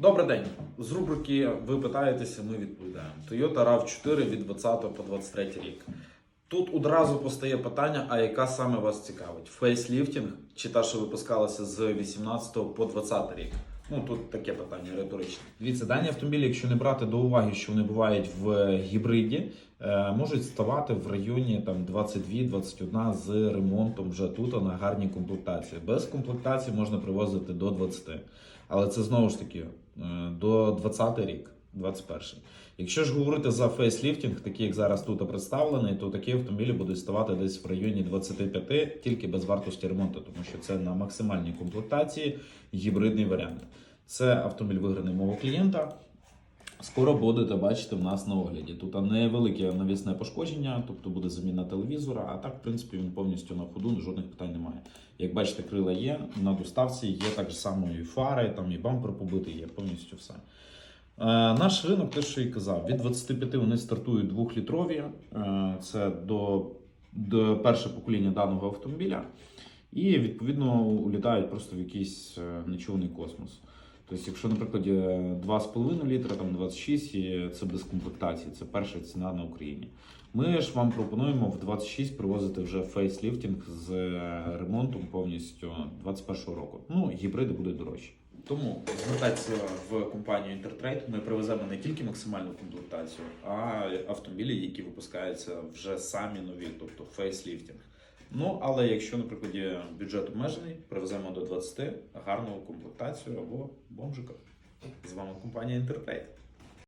Добрий день. З рубрики Ви питаєтеся, ми відповідаємо. Toyota RAV4 від 20 по 23 рік. Тут одразу постає питання: а яка саме вас цікавить? Фейсліфтінг чи та, що випускалася з 18 по 20 рік? Ну тут таке питання риторичне. Дивіться, дані автомобілі, якщо не брати до уваги, що вони бувають в гібриді, е, можуть ставати в районі там 22-21 з ремонтом вже тут на гарній комплектації. Без комплектації можна привозити до 20. Але це знову ж таки е, до 20 рік, 21. Якщо ж говорити за фейсліфтинг, такий як зараз тут представлений, то такі автомобілі будуть ставати десь в районі 25, тільки без вартості ремонту, тому що це на максимальній комплектації гібридний варіант. Це автомобіль виграний мого клієнта. Скоро будете бачити в нас на огляді. Тут невелике навісне пошкодження, тобто буде заміна телевізора, а так, в принципі, він повністю на ходу, жодних питань немає. Як бачите, крила є, на доставці є так само і фари, там і бампер побитий, є повністю все. Е, Наш ринок, те, що і казав, від 25 вони стартують двохлітрові. Е, Це до, до перше покоління даного автомобіля. І відповідно улітають просто в якийсь е, нечуваний космос. Тобто, якщо, наприклад, є 2,5 літра, там 26, і це без комплектації, це перша ціна на Україні. Ми ж вам пропонуємо в 26 привозити вже фейсліфтинг з е, ремонтом повністю 21 року. Ну, гібриди будуть дорожчі. Тому звертайтеся в компанію Intertrade. Ми привеземо не тільки максимальну комплектацію, а автомобілі, які випускаються вже самі нові, тобто фейсліфтинг. Ну, але якщо, наприклад, є бюджет обмежений, привеземо до 20 гарну комплектацію або бомжика. З вами компанія Intertrade.